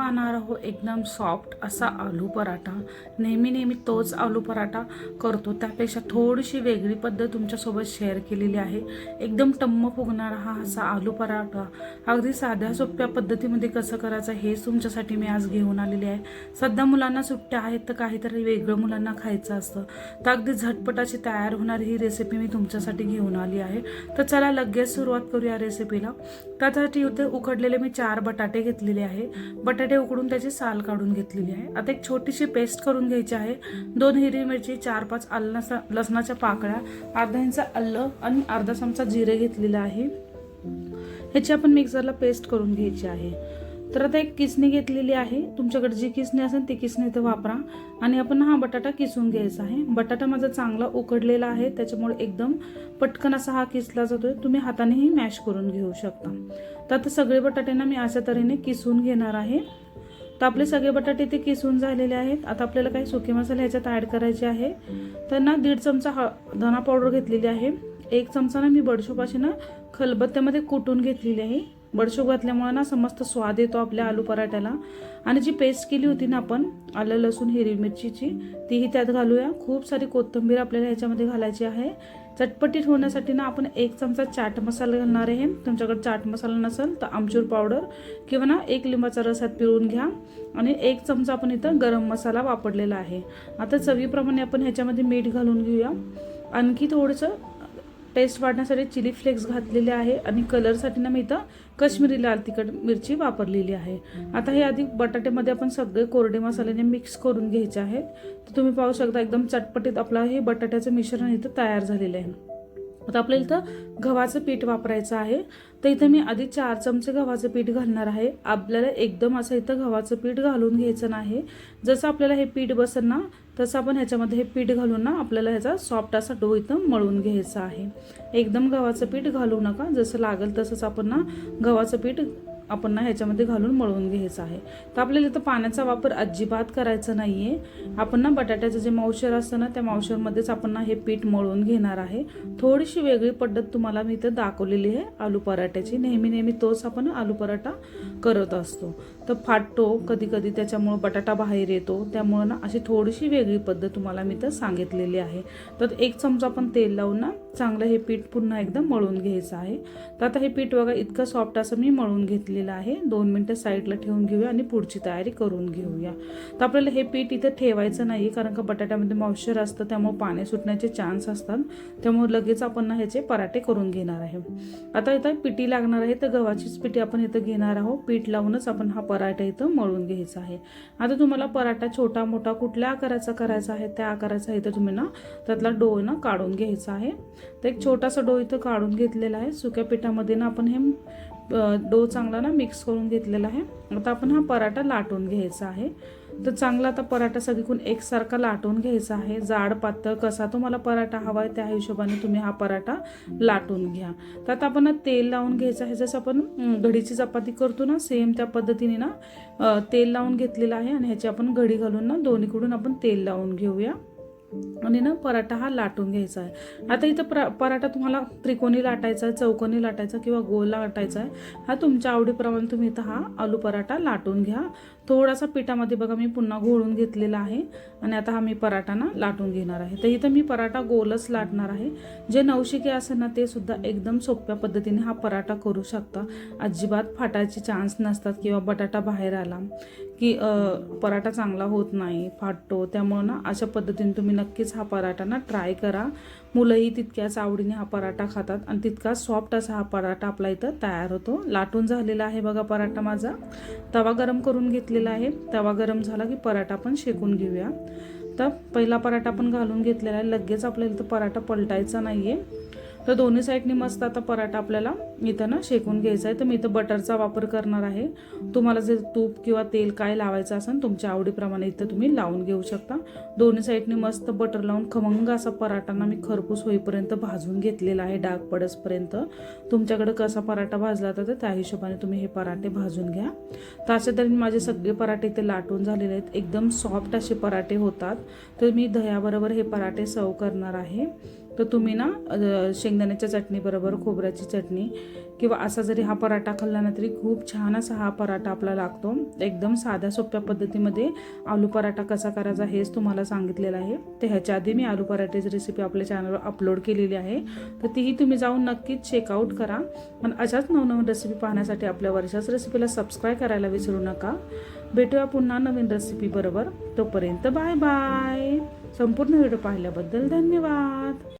पाहणार आहोत एकदम सॉफ्ट असा आलू पराठा. नेहमी नेहमी तोच आलू पराठा करतो. त्यापेक्षा थोडीशी वेगळी पद्धत तुमच्यासोबत शेअर केलेली आहे. एकदम टम्म फुगणारा हा असा आलू पराठा. अगदी साध्या सोप्या पद्धतीमध्ये कसं करायचं हेच तुमच्यासाठी मी आज घेऊन आलेली आहे. सध्या मुलांना सुट्ट्या आहेत तर काहीतरी वेगळं मुलांना खायचं असतं. तर अगदी झटपटाची तयार होणारी ही रेसिपी मी तुमच्यासाठी घेऊन आली आहे. तर चला लगेच सुरुवात करूया रेसिपीला त्यासाठी इथे उकडलेले मी चार बटाटे घेतलेले आहे. बटाटे उकडून त्याची साल काढून घेतलेली आहे. आता एक छोटीशी पेस्ट करून घ्यायची आहे. दोन हिरवी मिरची चार पाच आलं लसणाच्या पाकळ्या अर्धा इंचा आलं आणि अर्धा चमचा जिरे घेतलेलं आहे. ह्याची आपण मिक्सरला पेस्ट करून घ्यायची आहे. तर आता एक किसणी घेतलेली आहे. तुमच्याकडे जी किसणी असेल ती किसणी इथं वापरा. आणि आपण हा बटाटा किसून घ्यायचा आहे. बटाटा माझा चांगला उकडलेला आहे. त्याच्यामुळे एकदम पटकन असा हा किसला जातोय. तुम्ही हातानेही मॅश करून घेऊ शकता. तर आता सगळे बटाट्यांना मी अशा तऱ्हेने किसून घेणार आहे. तर आपले सगळे बटाटे ते किसून झालेले आहेत. आता आपल्याला काही सुके मसाले ह्याच्यात ॲड करायचे आहे. तर ना दीड चमचा ह धना पावडर घेतलेली आहे. एक चमचा ना मी बडशोपाशी ना खलबत्त्यामध्ये कुटून घेतलेली आहे. बडशोप घातल्यामुळे ना समस्त स्वाद येतो आपल्या आलू पराठ्याला. आणि जी पेस्ट केली होती ना आपण आलं लसूण हिरवी मिरचीची तीही त्यात घालूया. खूप सारी कोथिंबीर आपल्याला ह्याच्यामध्ये घालायची आहे. चटपटीत होण्यासाठी ना आपण एक चमचा चाट मसाला घालणार आहे. तुमच्याकडे चाट मसाला नसेल तर आमचूर पावडर किंवा ना एक लिंबाचा रसात पिळून घ्या. आणि एक चमचा आपण इथं गरम मसाला वापरलेला आहे. आता चवीप्रमाणे आपण ह्याच्यामध्ये मीठ घालून घेऊया. आणखी थोडंसं टेस्ट वाढण्यासाठी चिली फ्लेक्स घातलेले आहे आणि कलरसाठी ना मी इथं कश्मीरी लाल तिखट मिरची वापरलेली आहे. आता हे आधी बटाट्यामध्ये आपण सगळे कोरडे मसाल्याने मिक्स करून घ्यायचे आहेत. तर तुम्ही पाहू शकता एकदम चटपटीत आपलं हे बटाट्याचं मिश्रण इथं तयार झालेलं आहे. आता आपल्याला इथं गव्हाचं पीठ वापरायचं आहे. तर इथं मी आधी चार चमचे गव्हाचं पीठ घालणार आहे. आपल्याला एकदम असं इथं गव्हाचं पीठ घालून घ्यायचं नाही. जसं आपल्याला हे पीठ बसेल ना तसं आपण ह्याच्यामध्ये हे पीठ घालून ना आपल्याला ह्याचा सॉफ्ट असा डो इथं मळून घ्यायचा आहे. एकदम गव्हाचं पीठ घालू नका. जसं लागेल तसंच आपण ना गव्हाचं पीठ आपण ना ह्याच्यामध्ये घालून मळून घ्यायचं आहे. तर आपल्याला इथं पाण्याचा वापर अजिबात करायचा नाही आहे आपण ना बटाट्याचं जे मावशर असतं ना त्या मावशरमध्येच आपण ना हे पीठ मळून घेणार आहे. थोडीशी वेगळी पद्धत तुम्हाला मी इथं दाखवलेली आहे आलू पराठ्याची. नेहमी नेहमी तोच आपण आलू पराठा करत असतो. तर फाटतो कधीकधी त्याच्यामुळं बटाटा बाहेर येतो. त्यामुळं ना अशी थोडीशी वेगळी पद्धत तुम्हाला मी तर सांगितलेली आहे. तर एक चमचा आपण तेल लावून ना चांगलं हे पीठ पुन्हा एकदम मळून घ्यायचं आहे. तर आता हे पीठ बघा इतकं सॉफ्ट असं मी मळून घेतलेलं आहे. दोन मिनटं साईडला ठेवून घेऊया आणि पुढची तयारी करून घेऊया. तर आपल्याला हे पीठ इथं ठेवायचं नाही कारण का बटाट्यामध्ये मॉइश्चर असतं त्यामुळे पाणी सुटण्याचे चान्स असतात. त्यामुळे लगेच आपण ना ह्याचे पराठे करून घेणार आहे. आता इथं पिठी लागणार आहे तर गव्हाचीच पिठी आपण इथं घेणार आहोत. पीठ लावूनच आपण हा पराठा इथं मळून घ्यायचा आहे. आता तुम्हाला पराठा छोटा मोठा कुठल्या आकाराचा करायचा आहे त्या आकाराचा इथं तुम्ही ना त्यातला डो ना काढून घ्यायचा आहे. तर एक छोटासा डो इथं काढून घेतलेला आहे. सुक्या पिठामध्ये ना आपण हे डो चांगला ना मिक्स करून घेतलेला आहे. आता आपण हा पराठा लाटून घ्यायचा आहे. तर चांगला आता पराठा सगळीकडून एकसारखा लाटून घ्यायचा आहे. जाड पातळ कसा तुम्हाला पराठा हवा आहे त्या हिशोबाने तुम्ही हा पराठा लाटून घ्या. तर आता आपण तेल लावून घ्यायचं आहे. जसं आपण घडीची चपाती करतो ना सेम त्या पद्धतीने ना तेल लावून घेतलेलं आहे आणि ह्याची आपण घडी घालून ना दोन्हीकडून आपण तेल लावून घेऊया. आणि ना पराठा हा लाटून घ्यायचा आहे. आता इथं प्र पराठा तुम्हाला त्रिकोणी लाटायचा आहे चौकोनी लाटायचा किंवा गोल लाटायचा आहे हा तुमच्या आवडीप्रमाणे तुम्ही इथं हा आलू पराठा लाटून घ्या. थोडासा पिठामध्ये बघा मी पुन्हा घोळून घेतलेला आहे आणि आता हा मी पराठा ना लाटून घेणार आहे. तर इथं मी पराठा गोलच लाटणार आहे. जे नवशिके असेल ना ते सुद्धा एकदम सोप्या पद्धतीने हा पराठा करू शकता. अजिबात फाटायचे चान्स नसतात किंवा बटाटा बाहेर आला. की पराठा चांगला होत नाही फाटतो त्यामुळं ना अशा पद्धतीने तुम्ही नक्कीच हा पराठा ना ट्राय करा. मुलंही तितक्याच आवडीने हा पराठा खातात आणि तितका सॉफ्ट असा हा पराठा आपला इथं तयार होतो. लाटून झालेला आहे बघा पराठा माझा. तवा गरम करून घेतलेला आहे. तवा गरम झाला की पराठा पण शेकून घेऊया. तर पहिला पराठा पण घालून घेतलेला आहे. लगेच आपल्याला इथं पराठा पलटायचा नाही आहे तर दोन्ही साईडनी मस्त आता पराठा आपल्याला इथं ना शेकून घ्यायचा आहे. तर मी इथं बटरचा वापर करणार आहे. तुम्हाला जे तूप किंवा तेल काय लावायचं असेल तुमच्या आवडीप्रमाणे इथं तुम्ही लावून घेऊ शकता. दोन्ही साईडनी मस्त बटर लावून खमंग असा पराठांना मी खरपूस होईपर्यंत भाजून घेतलेला आहे डाग पडसपर्यंत. तुमच्याकडे कसा पराठा भाजला तर त्या हिशोबाने तुम्ही हे पराठे भाजून घ्या. तर अशा तऱ्हेने माझे सगळे पराठे इथे लाटून झालेले आहेत. एकदम सॉफ्ट असे पराठे होतात. तर मी दह्याबरोबर हे पराठे सर्व करणार आहे. तर तुम्ही ना शेंगदाण्याच्या चटणीबरोबर खोबऱ्याची चटणी किंवा असा जरी हा पराठा खाल्ला ना तरी खूप छान असा हा पराठा आपला लागतो. एकदम साध्या सोप्या पद्धतीमध्ये आलू पराठा कसा करायचा हेच तुम्हाला सांगितलेलं आहे. तर ह्याच्या आधी मी आलू पराठ्याची रेसिपी आपल्या चॅनलवर अपलोड केलेली आहे. तर तीही तुम्ही जाऊन नक्कीच चेकआउट करा. पण अशाच नवनवीन रेसिपी पाहण्यासाठी आपल्या वर्षाच रेसिपीला सबस्क्राईब करायला विसरू नका. भेटूया पुन्हा नवीन रेसिपी बरोबर. तोपर्यंत बाय बाय संपूर्ण व्हिडिओ पाहिल्याबद्दल धन्यवाद.